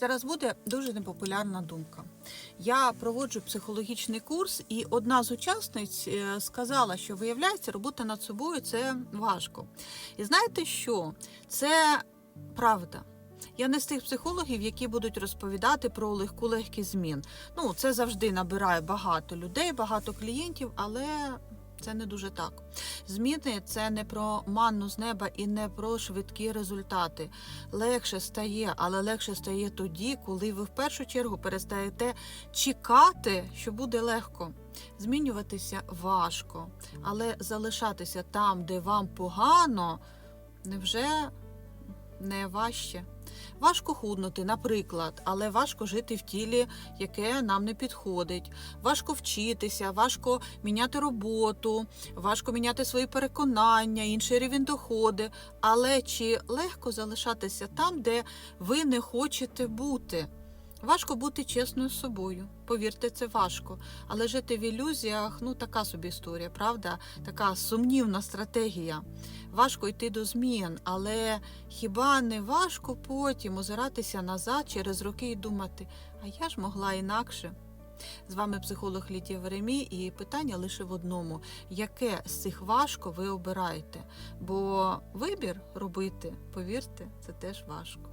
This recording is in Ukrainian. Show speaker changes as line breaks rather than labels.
Зараз буде дуже непопулярна думка. Я проводжу психологічний курс, і одна з учасниць е, сказала, що виявляється, робота над собою це важко. І знаєте що? Це правда. Я не з тих психологів, які будуть розповідати про легку легкість змін. Ну, це завжди набирає багато людей, багато клієнтів, але це не дуже так. Зміни це не про манну з неба і не про швидкі результати. Легше стає, але легше стає тоді, коли ви в першу чергу перестаєте чекати, що буде легко. Змінюватися важко, але залишатися там, де вам погано, невже не важче? Важко худнути, наприклад, але важко жити в тілі, яке нам не підходить. Важко вчитися, важко міняти роботу, важко міняти свої переконання, інший рівень доходи. Але чи легко залишатися там, де ви не хочете бути? Важко бути чесною з собою. Повірте, це важко. Але жити в ілюзіях ну така собі історія, правда? Така сумнівна стратегія. Важко йти до змін, але хіба не важко потім озиратися назад через роки і думати, а я ж могла інакше. З вами психолог Лідія Веремій, і питання лише в одному: яке з цих важко ви обираєте? Бо вибір робити, повірте, це теж важко.